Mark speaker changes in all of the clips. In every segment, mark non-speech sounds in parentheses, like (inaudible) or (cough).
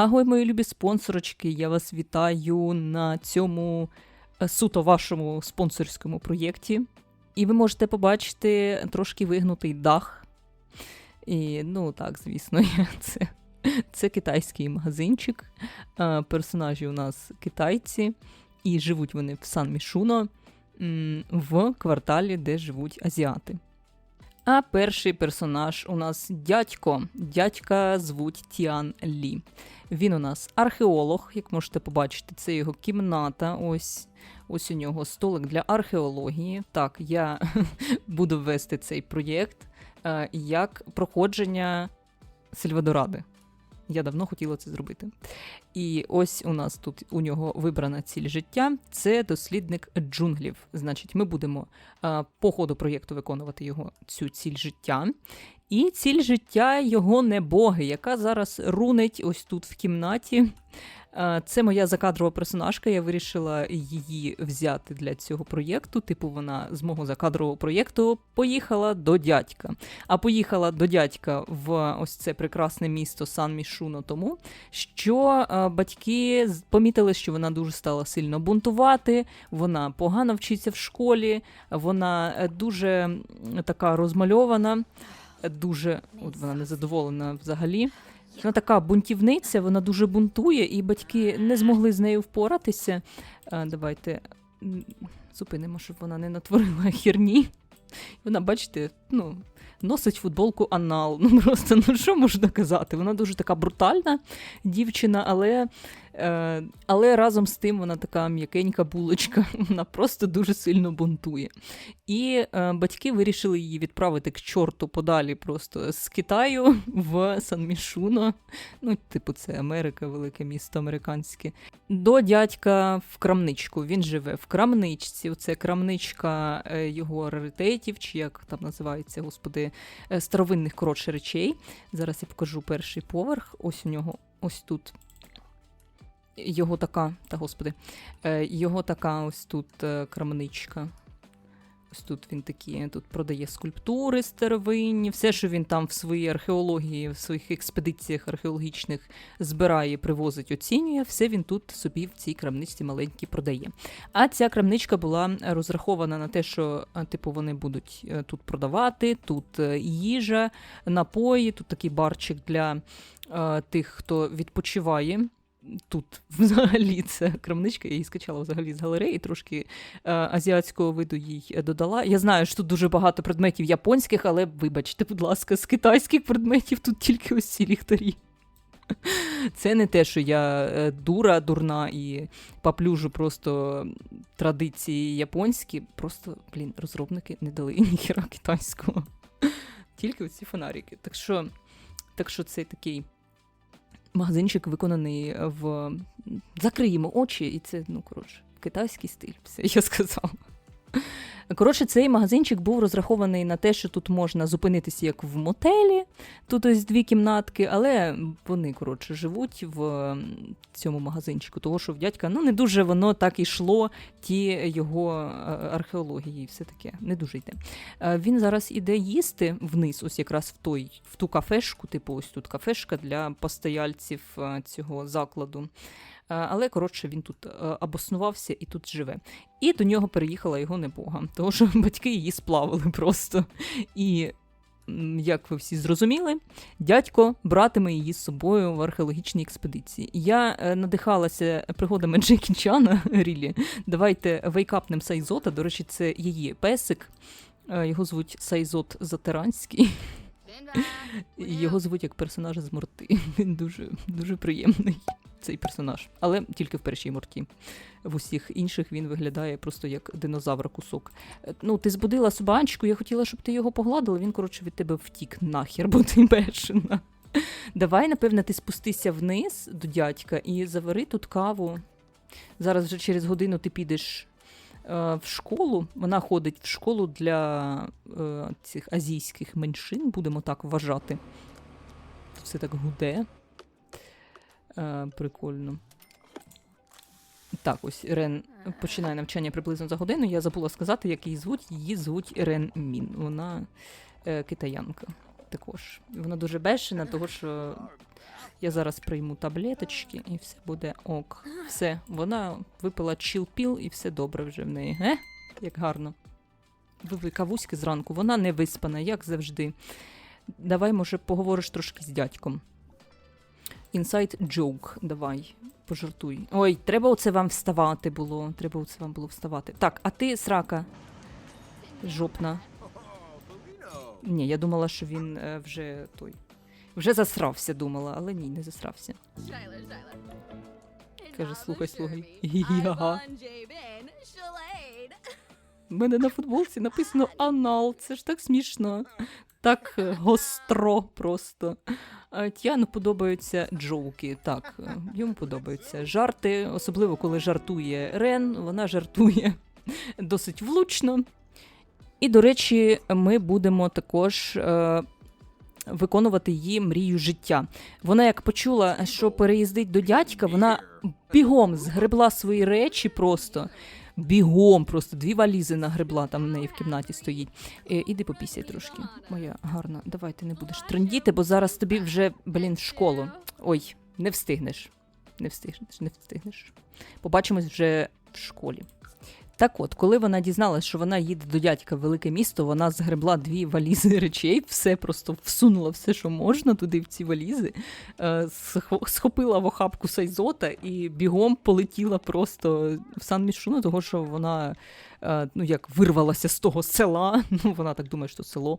Speaker 1: Агой, мої любі спонсорочки, я вас вітаю на цьому е, суто вашому спонсорському проєкті. І ви можете побачити трошки вигнутий дах. І, ну так, звісно, (laughs) це, це китайський магазинчик. Персонажі у нас китайці, і живуть вони в Сан-Мішуно в кварталі, де живуть азіати. А перший персонаж у нас дядько. Дядька звуть Тіан Лі. Він у нас археолог, як можете побачити, це його кімната. Ось ось у нього столик для археології. Так, я (laughs) буду вести цей проєкт е, як проходження Сильвадоради. Я давно хотіла це зробити. І ось у нас тут у нього вибрана ціль життя це дослідник джунглів. Значить, ми будемо по ходу проєкту виконувати його цю ціль життя. І ціль життя його небоги, яка зараз рунить ось тут в кімнаті. Це моя закадрова персонажка. Я вирішила її взяти для цього проєкту. Типу, вона з мого закадрового проєкту поїхала до дядька. А поїхала до дядька в ось це прекрасне місто Сан Мішуно тому, що батьки помітили, що вона дуже стала сильно бунтувати, вона погано вчиться в школі, вона е, дуже така розмальована, е, дуже от вона незадоволена взагалі. Вона така бунтівниця, вона дуже бунтує, і батьки не змогли з нею впоратися. Давайте зупинимо, щоб вона не натворила (laughs) херні. Вона, бачите, ну, носить футболку анал. (laughs) Ну просто ну що можна казати? Вона дуже така брутальна дівчина, але, але разом з тим вона така м'якенька булочка. (laughs) Вона просто дуже сильно бунтує. І е, батьки вирішили її відправити к чорту подалі просто з Китаю в Сан-Мішуно. Ну, типу, це Америка, велике місто американське. До дядька в крамничку. Він живе в крамничці. Це крамничка е, його раритетів, чи як там називається, господи, е, старовинних коротше речей. Зараз я покажу перший поверх. Ось у нього, ось тут. Його така, та господи, е, його така ось тут е, крамничка. Ось тут він такі, тут продає скульптури старовинні, все, що він там в своїй археології, в своїх експедиціях археологічних збирає, привозить, оцінює, все він тут собі в цій крамничці маленькій продає. А ця крамничка була розрахована на те, що типу вони будуть е, тут продавати, тут е, їжа, напої, тут такий барчик для е, тих, хто відпочиває. Тут взагалі це крамничка, я її скачала взагалі з галереї, трошки е, азіатського виду їй е, додала. Я знаю, що тут дуже багато предметів японських, але вибачте, будь ласка, з китайських предметів тут тільки ось ці ліхтарі. Це не те, що я е, дура, дурна і поплюжу просто традиції японські. Просто, блін, розробники не дали ніхіра китайського. Тільки оці фонарики. Так що, так що це такий магазинчик виконаний в. Закриємо очі, і це, ну, коротше, китайський стиль. Все, я сказала. Коротше, цей магазинчик був розрахований на те, що тут можна зупинитися як в мотелі, тут ось дві кімнатки, але вони, коротше, живуть в цьому магазинчику, того що в дядька ну, не дуже воно так ішло, ті його е, археології все таке, не дуже йде. Е, Він зараз іде їсти вниз, ось якраз в той, в ту кафешку, типу, ось тут кафешка для постояльців е, цього закладу. Е, Але коротше він тут е, обоснувався і тут живе. І до нього переїхала його небога, тому що (laughs) батьки її сплавили просто. І як ви всі зрозуміли, дядько братиме її з собою в археологічній експедиції. Я е, надихалася пригодами (laughs) Джекі Чана Рілі. Давайте вейкапнем Сайзота. До речі, це її песик. Його звуть Сайзот Затеранський. Його звуть як персонажа з морти. (laughs) Він дуже, дуже приємний, цей персонаж. Але тільки в першій морті. В усіх інших він виглядає просто як динозавра кусок. Е, Ну, ти збудила собачку, я хотіла, щоб ти його погладила, він, коротше, від тебе втік нахер, бо ти бешена. Давай, напевне, ти спустися вниз до дядька і завари тут каву. Зараз вже через годину ти підеш в школу. Вона ходить в школу для е, цих азійських меншин, будемо так вважати. Все так гуде. Е, прикольно. Так, ось Рен починає навчання приблизно за годину. Я забула сказати, як її звуть. Її звуть Рен Мін. Вона е, китаянка. також. Вона дуже бешена, тому що я зараз прийму таблеточки і все буде ок. Все, вона випила чіл-піл і все добре вже в неї. Е? Як гарно. Випий кавуськи зранку, вона не виспана, як завжди. Давай, може, поговориш трошки з дядьком. Inside joke, давай, пожартуй. Ой, треба оце вам вставати було. Треба оце вам було вставати. Так, а ти, срака, жопна. Ні, я думала, що він е, вже той. Вже засрався, думала, але ні, не засрався.
Speaker 2: Каже, слухай, слухай.
Speaker 1: Ага. У мене на футболці написано анал. Це ж так смішно. Так е, гостро просто. Тяну подобаються джоуки. Так, е, йому подобаються жарти, особливо коли жартує Рен. Вона жартує досить влучно. І, до речі, ми будемо також. Виконувати її мрію життя. Вона, як почула, що переїздить до дядька, вона бігом згребла свої речі просто. Бігом, просто дві валізи нагребла, там в неї в кімнаті стоїть. Е, іди попісяй трошки. Моя гарна, давай ти не будеш трендіти, бо зараз тобі вже, блін, в школу. Ой, не встигнеш. Не встигнеш, не встигнеш. Побачимось вже в школі. Так от, коли вона дізналась, що вона їде до дядька в велике місто, вона згребла дві валізи речей, все просто всунула все, що можна туди в ці валізи, е, схопила в охапку сайзота і бігом полетіла просто в сан мішуна, того що вона е, ну, як вирвалася з того села. (laughs) Ну, вона так думає, що село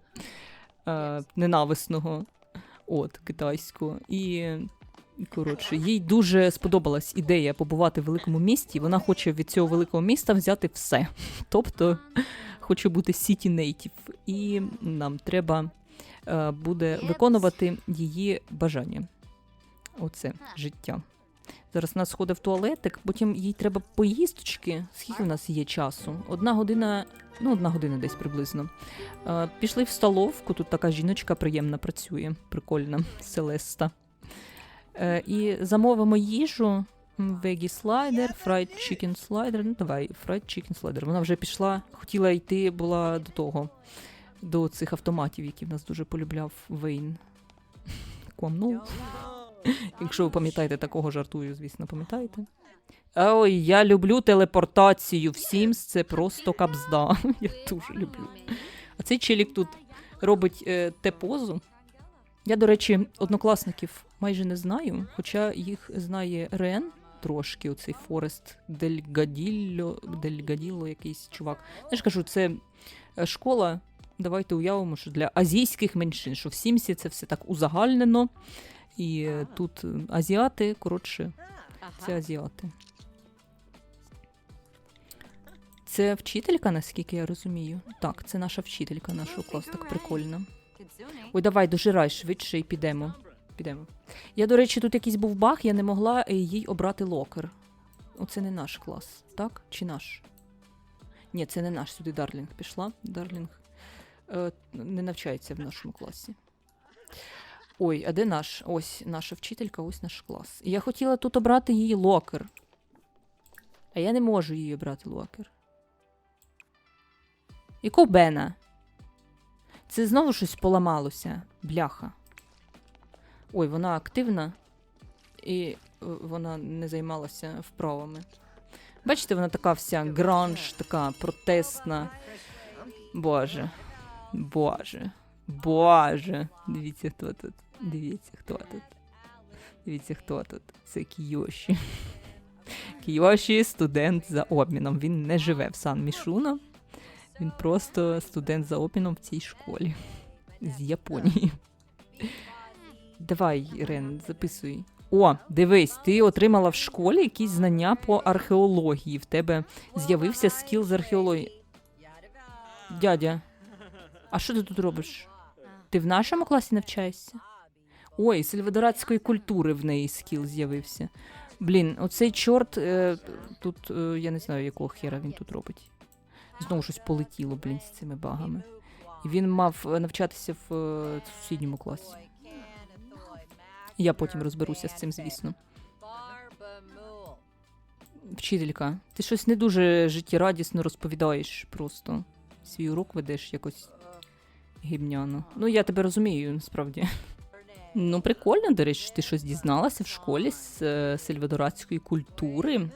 Speaker 1: е, ненависного, от, китайського. І Коротше, їй дуже сподобалась ідея побувати в великому місті. Вона хоче від цього великого міста взяти все. Тобто хоче бути City Native. І нам треба е, буде виконувати її бажання. Оце життя. Зараз вона сходить в туалетик, потім їй треба поїсточки. Скільки в нас є часу? Одна година, ну, одна година десь приблизно. Е, пішли в столовку, тут така жіночка приємна працює, прикольна, (laughs) Селеста. Е, і замовимо їжу. Вегі слайдер, фрайд чікен слайдер. Ну, давай, фрайд чікен слайдер. Вона вже пішла, хотіла йти була до того, до цих автоматів, які в нас дуже полюбляв Вейн. Квамнув. Якщо ви пам'ятаєте, такого жартую, звісно, пам'ятаєте. Ой, я люблю телепортацію в Sims, це просто кабзда. (laughs) Я дуже люблю. А цей челік тут робить е, те позу. Я, до речі, однокласників майже не знаю, хоча їх знає Рен трошки, оцей Форест Дельгаділло, Дельгаділло якийсь чувак. Я ж кажу, це е, школа. Давайте уявимо, що для азійських меншин, що в Сімсі це все так узагальнено. І е, тут е, азіати, коротше, це азіати. Це вчителька, наскільки я розумію. Так, це наша вчителька нашого класу, так прикольно. Ой, давай, дожирай швидше і підемо. Підемо. Я, до речі, тут якийсь був баг, я не могла е, їй обрати локер. Оце не наш клас, так? Чи наш? Ні, це не наш. Сюди Дарлінг пішла. Дарлінг е, не навчається в нашому класі. Ой, а де наш? Ось наша вчителька, ось наш клас. І я хотіла тут обрати її локер. А я не можу її обрати локер. Яку Бена? Це знову щось поламалося. Бляха. Ой, вона активна, і е, вона не займалася вправами. Бачите, вона така вся гранж, така протестна. Боже. Боже. Боже. Дивіться, хто тут. Дивіться, хто тут. Дивіться, хто тут. Це Кіоші. Кіоші студент за обміном. Він не живе в Сан Мішуна. Він просто студент за обміном в цій школі з Японії. Давай, Рен, записуй. О, дивись, ти отримала в школі якісь знання по археології. В тебе з'явився скіл з археології. Дядя, а що ти тут робиш? Ти в нашому класі навчаєшся? Ой, сельвадорадської культури в неї скіл з'явився. Блін, оцей чорт е, тут, е, я не знаю, якого хера він тут робить. Знову щось полетіло, блін, з цими багами. І він мав е, навчатися в е, сусідньому класі. Я потім розберуся з цим, звісно. Вчителька, ти щось не дуже життєрадісно розповідаєш просто. Свій урок ведеш якось гімняно. Ну, я тебе розумію, насправді. Ну, прикольно, до речі, ти щось дізналася в школі з е, сельвадоратської культури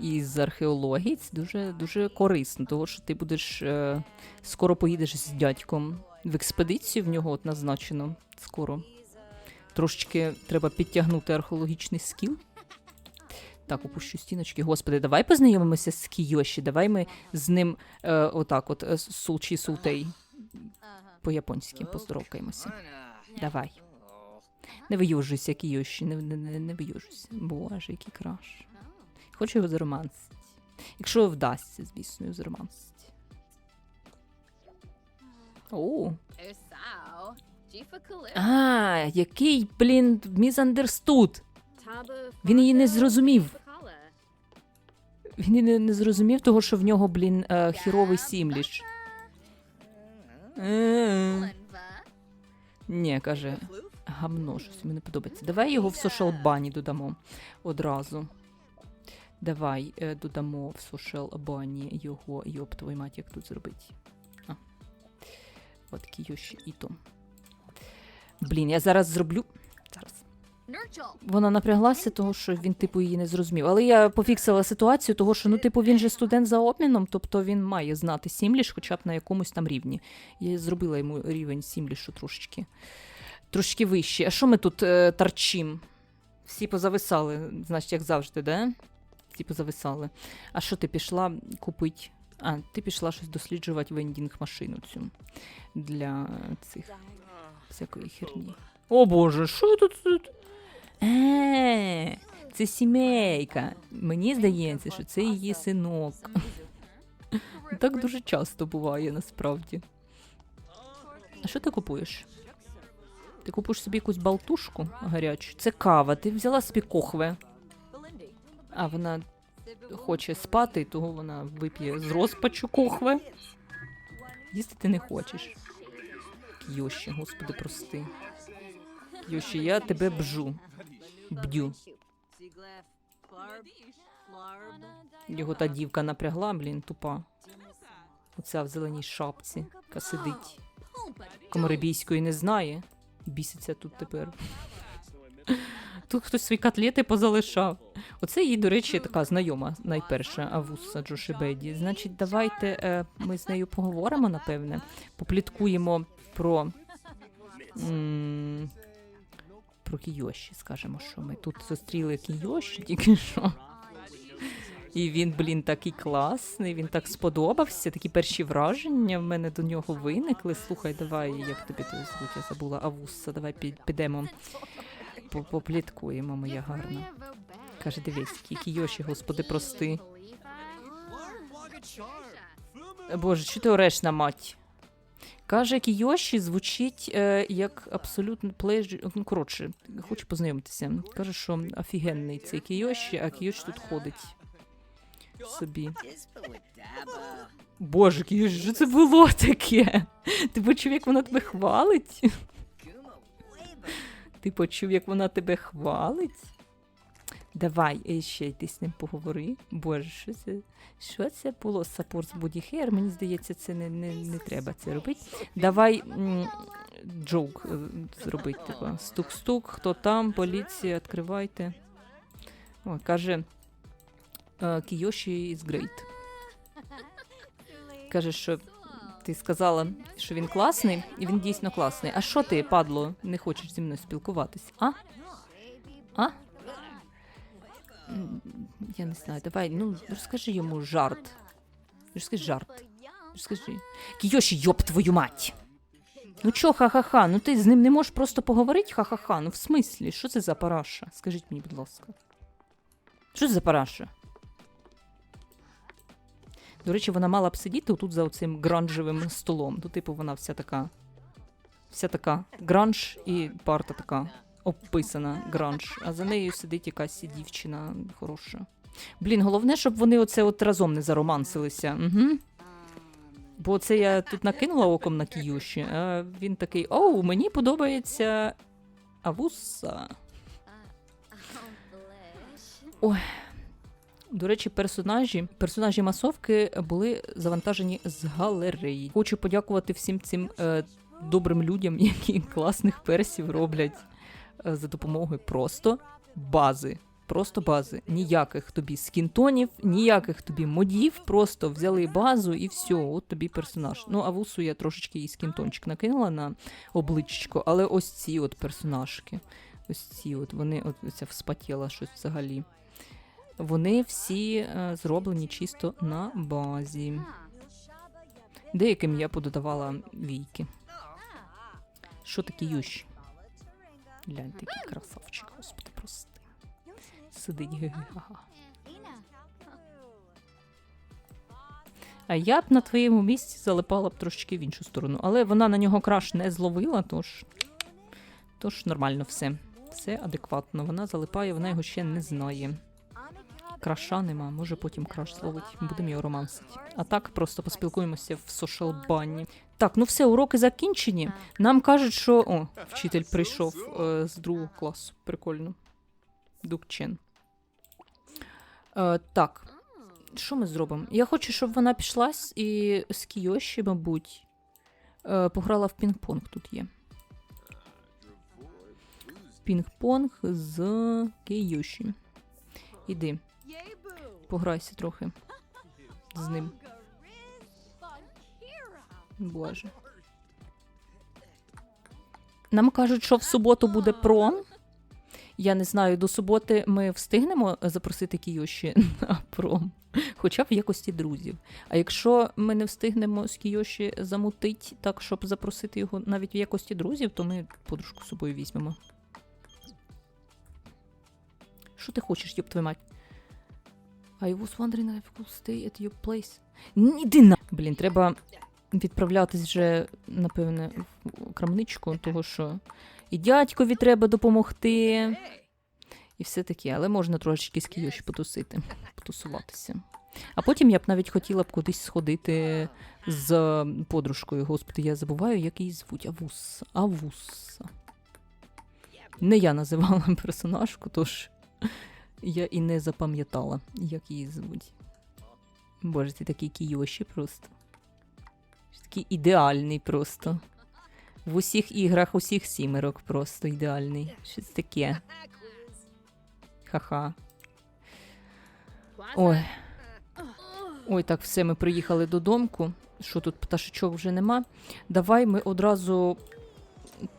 Speaker 1: і з археології. Це дуже, дуже корисно, тому що ти будеш е, скоро поїдеш з дядьком в експедицію, в нього от назначено скоро. Трошечки треба підтягнути археологічний скіл. Так, опущу стіночки. Господи, давай познайомимося з Кійоші. Давай ми з ним е, отак, от е, сулчі султей по-японськи поздоровкаємося. Давай. Не виюжуйся, Кійоші, не, не, не, не виюжуйся. Боже, який краш. Хочу його заромансити. Якщо вдасться, звісно, його заромансити. О, а, який, блін, мізандерстуд. Він її не зрозумів. Він і не, зрозумів того, що в нього, блін, е, хіровий сімліш. Е, Ні, каже, гамно, щось мені не подобається. Давай його в сошал бані додамо одразу. Давай е, додамо в сошал бані його, йоп, твою мать, як тут зробити. А. От Кіоші Іто. Блін, я зараз зроблю. Зараз. Вона напряглася, того, що він, типу, її не зрозумів. Але я пофіксила ситуацію, того, що ну, типу, він же студент за обміном, тобто він має знати сімліш, хоча б на якомусь там рівні. Я зробила йому рівень сімлішу трошечки. Трошки вище. А що ми тут е, торчим? Всі позависали, значить, як завжди, да? Всі позависали. А що ти пішла купити? А, ти пішла щось досліджувати вендінг машину цю для цих всякої херні. О боже, що тут? тут? Е, це сімейка. Мені здається, що це її синок. Так дуже часто буває насправді. А що ти купуєш? Ти купуєш собі якусь балтушку гарячу? Це кава. Ти взяла собі кохве. А вона хоче спати, того вона вип'є з розпачу кохве. Їсти ти не хочеш. Кйоші, господи, прости. Кйоші, я тебе бжу. Бдю. Його та дівка напрягла, блін, тупа. Оця в зеленій шапці, яка сидить. Комарибійської не знає. Біситься тут тепер. (laughs) Тут хтось свої котлети позалишав. Оце їй, до речі, така знайома найперша Авуса Джошебеді. Значить, давайте е, ми з нею поговоримо, напевне. Попліткуємо про. м, Про Кійоші, скажемо, що ми тут зустріли Кійоші тільки що. І він, блін, такий класний, він так сподобався. Такі перші враження в мене до нього виникли. Слухай, давай, як тобі то звуть, я забула Авуса, давай підемо попліткуємо, моя гарна. Каже, дивись, який Кійоші, господи, прости. Боже, що ти ореш на мать? Каже, Кійоші звучить е, як абсолютно плеж... Ну, коротше, хочу познайомитися. Каже, що офігенний цей Кійоші, а Кійоші тут ходить собі. Боже, що це було таке? Ти почув, як вона тебе хвалить? Ти почув, як вона тебе хвалить? Давай е, ще йди з ним поговори. Боже, що це? Що це було? Саппорт з бодіхер? Мені здається, це не, не, не треба це робити. Давай м, джоук е, зробити. Стук-стук, хто там, поліція, відкривайте. О, каже е, Кійоші is great. Каже, що ти сказала, що він класний, і він дійсно класний. А що ти, падло, не хочеш зі мною спілкуватись? А? А? Я не знаю, давай, ну розкажи йому жарт. Розкажи жарт. Розкажи. Кійоші, йоб твою мать! Ну чо, ха-ха-ха, ну ти з ним не можеш просто поговорити, ха-ха-ха. Ну в смислі, що це за параша? Скажіть мені, будь ласка. Що це за параша? До речі, вона мала б сидіти тут за оцим гранжевим столом. Ну, типу, вона вся така. Вся така гранж і парта така обписана гранж. А за нею сидить якась дівчина хороша. Блін, головне, щоб вони оце от разом не заромансилися. Угу. Бо це я тут накинула оком на Кіюші, а він такий: оу, мені подобається Авуса. До речі, персонажі, персонажі масовки були завантажені з галереї. Хочу подякувати всім цим е, добрим людям, (laughs) які класних персів роблять е, за допомогою просто бази. Просто бази. Ніяких тобі скінтонів, ніяких тобі модів, просто взяли базу і все, от тобі персонаж. Ну, а вусу я трошечки і скінтончик накинула на обличчко, але ось ці от персонажки. Ось ці от вони, от ця вспотіла щось взагалі. Вони всі е, зроблені чисто на базі. Деяким я пододавала війки. Що таке ющ? Глянь, такий красавчик, господи, прости. Сидить. А я б на твоєму місці залипала б трошечки в іншу сторону. Але вона на нього краш не зловила, тож. Тож нормально все. Все адекватно. Вона залипає, вона його ще не знає. Краша нема, може потім краш зловить. Будемо його романсити. А так просто поспілкуємося в сошал бані. Так, ну все, уроки закінчені. Нам кажуть, що. О, вчитель прийшов е, з другого класу. Прикольно. Дукчен. Е, так, що ми зробимо? Я хочу, щоб вона пішла і з Кіоші, мабуть, е, пограла в пінг-понг тут є. Пінг-понг з Кіоші. Іди, пограйся трохи з ним. Боже. Нам кажуть, що в суботу буде пром. Я не знаю, до суботи ми встигнемо запросити Кіоші на пром, хоча б в якості друзів. А якщо ми не встигнемо з Кіоші замутить так, щоб запросити його навіть в якості друзів, то ми подружку з собою візьмемо. Що ти хочеш, йоб твою мать? I was wondering if I could stay at your place. Іди на. Блін, треба відправлятись вже, напевне, в крамничку, того що і дядькові треба допомогти. І все таке, але можна трошечки з Кіоші потусити, потусуватися. А потім я б навіть хотіла б кудись сходити з подружкою. Господи, я забуваю, як її звуть. Авус. Авус. Не я називала персонажку, тож я і не запам'ятала, як її звуть. Боже, ти такий Кіоші просто. Такий ідеальний просто. В усіх іграх, усіх сімерок просто ідеальний. Щось таке. Ха-ха. Ой. Ой, так, все, ми приїхали додомку. Що тут пташечок вже нема. Давай ми одразу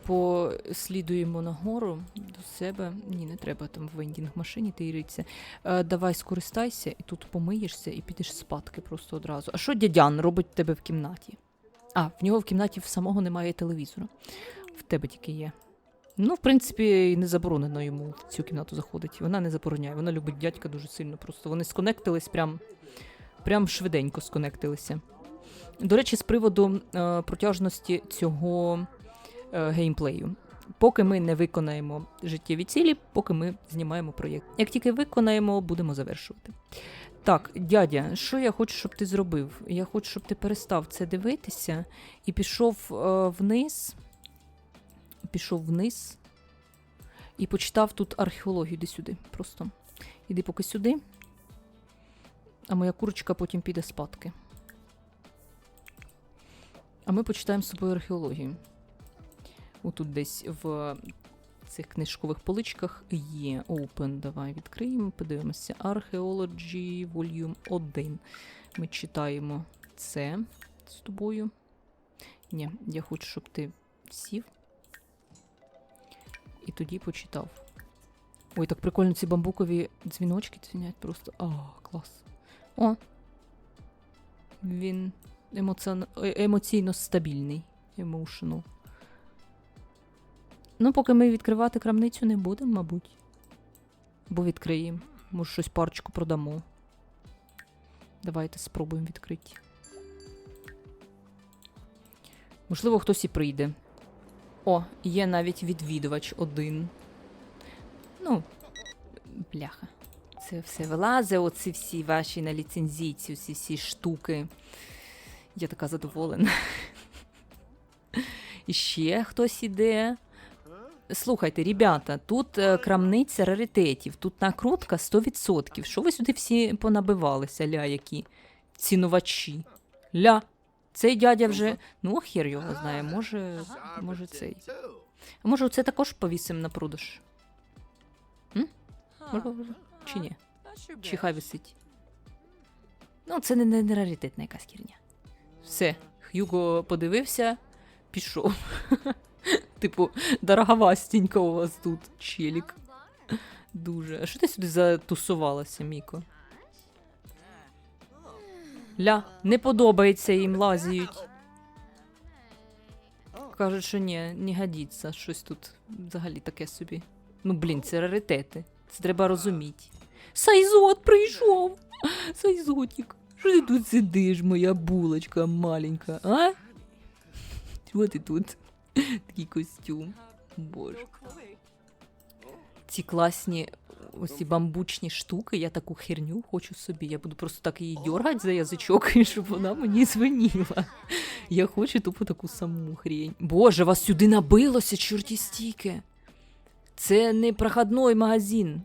Speaker 1: послідуємо нагору до себе. Ні, не треба там в вендінг машині тиритися. Е, давай скористайся і тут помиєшся і підеш спадки просто одразу. А що дядян робить в тебе в кімнаті? А, в нього в кімнаті в самого немає телевізора. В тебе тільки є. Ну, в принципі, і не заборонено йому в цю кімнату заходить. Вона не забороняє. Вона любить дядька дуже сильно. Просто вони сконектились прям, прям швиденько сконектилися. До речі, з приводу е, протяжності цього геймплею. Поки ми не виконаємо життєві цілі, поки ми знімаємо проєкт. Як тільки виконаємо, будемо завершувати. Так, дядя, що я хочу, щоб ти зробив? Я хочу, щоб ти перестав це дивитися і пішов е, вниз. Пішов вниз і почитав тут археологію. Іди сюди. Просто. Іди поки сюди. А моя курочка потім піде спадки. А ми почитаємо з собою археологію. Отут десь в цих книжкових поличках є Open. Давай відкриємо, подивимося. Archaeology Volume 1. Ми читаємо це з тобою. Ні, я хочу, щоб ти сів. І тоді почитав. Ой, так прикольно ці бамбукові дзвіночки дзвінять просто. А, клас. О. Він емоціон... е- емоційно стабільний. Emotional. Ну, поки ми відкривати крамницю не будемо, мабуть. Або відкриємо. Може, щось парочку продамо. Давайте спробуємо відкрити. Можливо, хтось і прийде. О, є навіть відвідувач один. Ну, бляха. Це все вилазить, оці всі ваші на ліцензійці, ці всі штуки. Я така задоволена. (laughs) І ще хтось іде. Слухайте, ребята, тут е, крамниця раритетів, тут накрутка 100%. Що ви сюди всі понабивалися, ля які? Цінувачі. Ля, Цей дядя вже. Ну, хер його знає, може. Може цей. Може, це також повісимо на продаж? Може, чи ні? Чи хай висить? Ну, це не, не, не раритетна якась херня. Все, Х'юго подивився, пішов. (laughs) типу, дороговастенько у вас тут, челік. Дуже. А що ти сюди затусувалася, Міко? Ля, не подобається їм лазіють. Кажуть, що ні, не годиться. Щось тут взагалі таке собі. Ну, блін, це раритети. Це треба розуміти. Сайзот прийшов! Сайзотік, що ти тут сидиш, моя булочка маленька, а? Чого ти тут? (laughs) Такий костюм. Боже. Ці класні ось ці бамбучні штуки, я таку херню хочу собі. Я буду просто так її дергати за язичок, і (laughs) щоб вона мені звеніла. Я хочу тупо таку саму хрень. Боже, вас сюди набилося, чорті стільки. Це не проходной магазин.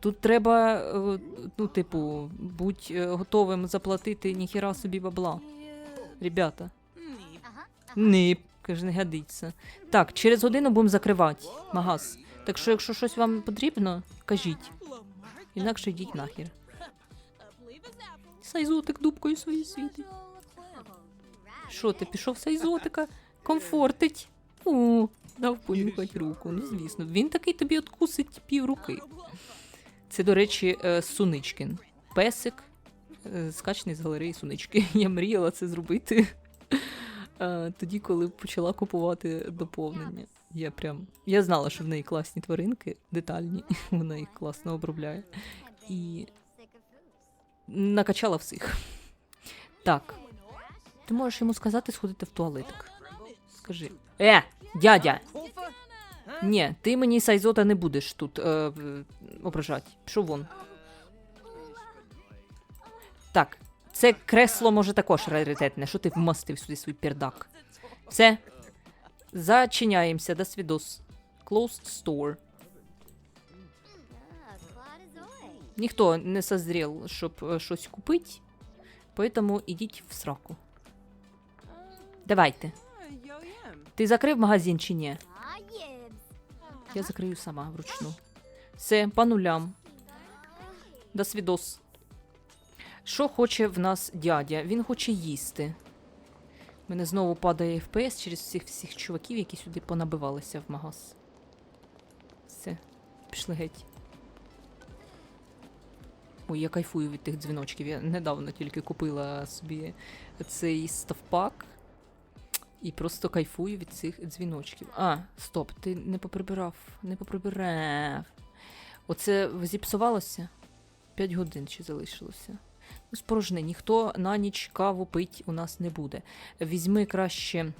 Speaker 1: Тут треба, е, ну, типу, будь е, готовим заплатити ніхіра собі бабла. Ребята. Каже, не годиться. Так, через годину будемо закривати магаз. Так що, якщо щось вам потрібно, кажіть. Інакше йдіть нахер. Сайзотик дубкою свої світить. Що ти пішов сайзотика? Комфортить. О, дав понюхати руку. Ну, звісно, він такий тобі откусить пів руки. Це, до речі, е, Суничкін. Песик, е, скачений з галереї Сунички. (laughs) Я мріяла це зробити тоді, коли почала купувати доповнення. Я прям. Я знала, що в неї класні тваринки, детальні, вона їх класно обробляє. І накачала всіх. Так. Ти можеш йому сказати сходити в туалетик. Скажи. Е, дядя! Ні, ти мені сайзота не будеш тут е, ображати. Пішов вон. Так, це кресло може також раритетне. Що ти вмастив сюди свій пердак? Все. Зачиняємося, до свідос. Closed store. Ніхто не созрів, щоб е, щось купити, поэтому ідіть в сраку. Давайте. Ти закрив магазин чи ні? Я закрию сама вручну. Все, по нулям. До свідос. Що хоче в нас дядя? Він хоче їсти. У мене знову падає FPS через всіх всіх чуваків, які сюди понабивалися в магаз. Все, пішли геть. Ой, я кайфую від тих дзвіночків. Я недавно тільки купила собі цей ставпак. І просто кайфую від цих дзвіночків. А, стоп, ти не поприбирав, не поприбирав. Оце зіпсувалося? 5 годин ще залишилося. Спорожни, ніхто на ніч каву пить у нас не буде. Візьми краще.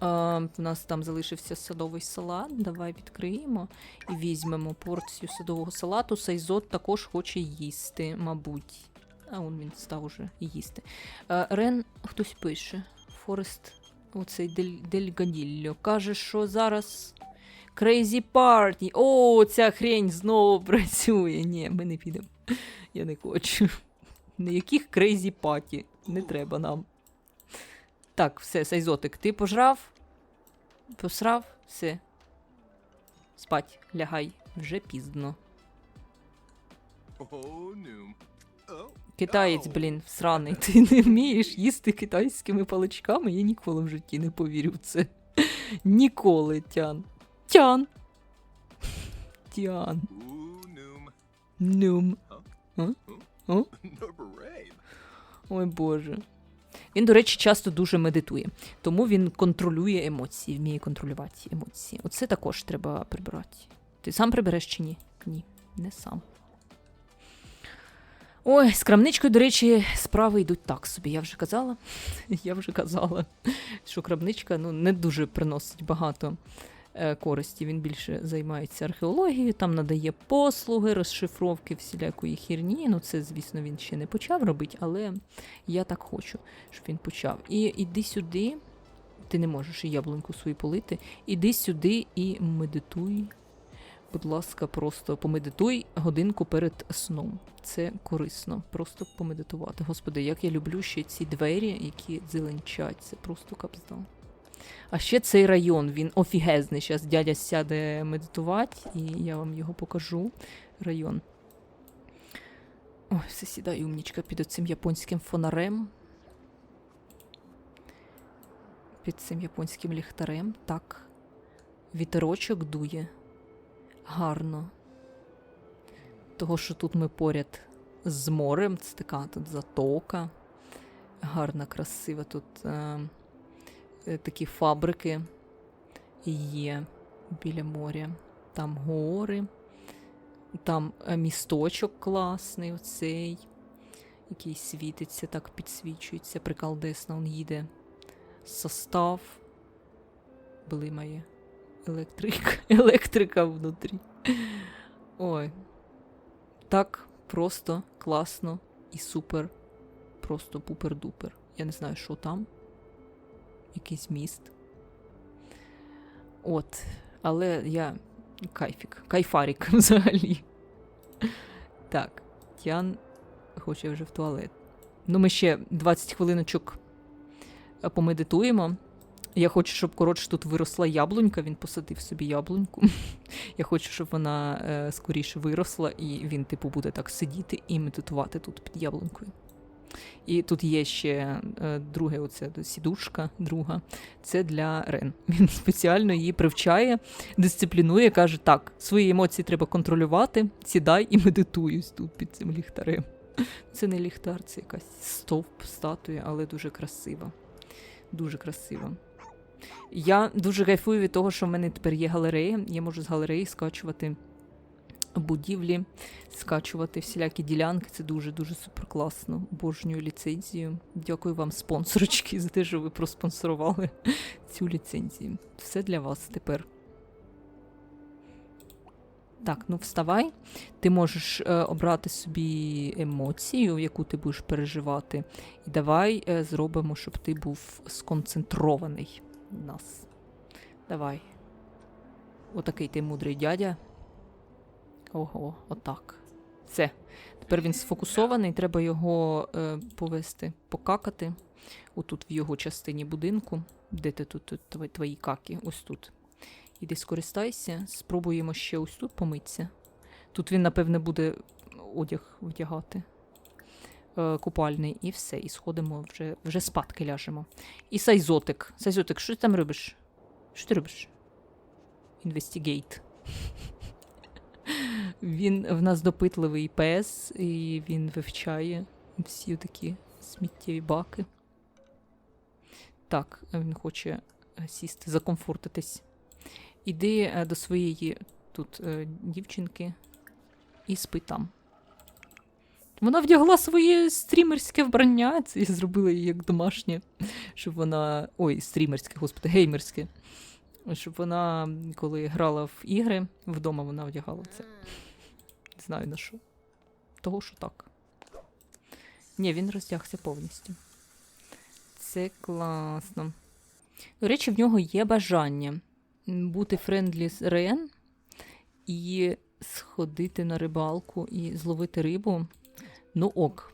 Speaker 1: У нас там залишився садовий салат. Давай відкриємо і візьмемо порцію садового салату. Сайзот також хоче їсти, мабуть. А он він став уже їсти. А, Рен хтось пише. Форест, оцей Дель, Дель каже, що зараз Crazy Party. О, ця хрень знову (laughs) працює. Ні, ми не підемо. Я не хочу. Ніяких Crazy Party. Не треба нам. Так, все, Сайзотик, ти пожрав? Посрав? Все. Спать, лягай, вже пізно. Китаєць, блін, всраний. Ти не вмієш їсти китайськими паличками? Я ніколи в житті не повірю в це. Ніколи, Тян. Тян. Тян. Нум. Ой Боже. Він, до речі, часто дуже медитує, тому він контролює емоції, вміє контролювати емоції. Оце також треба прибирати. Ти сам прибереш чи ні? Ні, не сам. Ой, з крамничкою, до речі, справи йдуть так собі. Я вже казала. (laughs) Я вже казала, що крамничка ну, не дуже приносить багато користі. Він більше займається археологією, там надає послуги, розшифровки всілякої хірні. Ну, це, звісно, він ще не почав робити, але я так хочу, щоб він почав. І іди сюди. Ти не можеш і яблуньку свою полити. Іди сюди і медитуй Будь ласка, просто помедитуй годинку перед сном. Це корисно. Просто помедитувати. Господи, як я люблю ще ці двері, які дзеленчать. Це просто капздал. А ще цей район, він офігезний. Зараз дядя сяде медитувати, і я вам його покажу. Район. Ой, все сідає умнічка під оцим японським фонарем. Під цим японським ліхтарем. Так. Вітерочок дує. Гарно. Того, що тут ми поряд з морем, це така тут затока. Гарна, красива тут е, такі фабрики є біля моря. Там гори, там е, місточок класний, оцей, який світиться, так підсвічується. Прикалдесно, он їде. Состав блимає. Електрика, (laughs) електрика внутрі. Ой. Так просто, класно і супер. Просто пупер-дупер. Я не знаю, що там. Якийсь міст. От. Але я кайфік, кайфарік (laughs) взагалі. Так, Тян хоче вже в туалет. Ну, ми ще 20 хвилиночок е, помедитуємо. Я хочу, щоб коротше тут виросла яблунька. Він посадив собі яблуньку. (laughs) Я хочу, щоб вона е, скоріше виросла, і він, типу, буде так сидіти і медитувати тут під яблунькою. І тут є ще е, друге, оце сідушка, друга. Це для Рен. (laughs) Він спеціально її привчає, дисциплінує, каже: так, свої емоції треба контролювати, сідай і медитуй ось тут під цим ліхтарем. (laughs) Це не ліхтар, це якась стовп, статуя, але дуже красива. Дуже красиво. Я дуже кайфую від того, що в мене тепер є галерея. Я можу з галереї скачувати будівлі, скачувати всілякі ділянки. Це дуже-дуже супер класно. Обожнюю ліцензію. Дякую вам, спонсорочки, (laughs) за те, що ви проспонсорували цю ліцензію. Все для вас тепер. Так, ну вставай. Ти можеш е, обрати собі емоцію, яку ти будеш переживати. І давай е, зробимо, щоб ти був сконцентрований в нас. Давай. Отакий ти мудрий дядя. Ого, отак. Все. Тепер він сфокусований, треба його е, повести, покакати. Отут в його частині будинку. Де ти тут, тут твої- каки? Ось тут. Іди скористайся, спробуємо ще ось тут помитися. Тут він, напевне, буде одяг вдягати. Е, купальний, і все. І сходимо вже, вже спадки ляжемо. І сайзотик. Сайзотик, що ти там робиш? Що ти робиш? Інвестігейт. Він в нас допитливий пес, і він вивчає всі такі сміттєві баки. Так, він хоче е, сісти, закомфортитись. Іди е, до своєї тут е, дівчинки і спи там. Вона вдягла своє стрімерське вбрання, я зробила її як домашнє, щоб вона. Ой, стрімерське, господи, геймерське. Щоб вона, коли грала в ігри, вдома вона вдягала це. Знаю на що. Того, що так. Ні, він роздягся повністю. Це класно. До речі, в нього є бажання бути френдлі з Рен і сходити на рибалку і зловити рибу. Ну ок.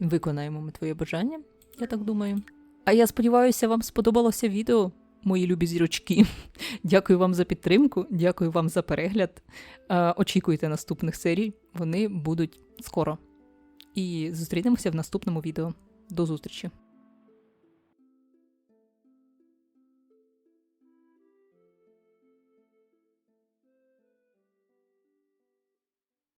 Speaker 1: Виконаємо ми твоє бажання, я так думаю. А я сподіваюся, вам сподобалося відео, мої любі зірочки. (laughs) Дякую вам за підтримку, дякую вам за перегляд. Е, Очікуйте наступних серій, вони будуть скоро. І зустрінемося в наступному відео. До зустрічі!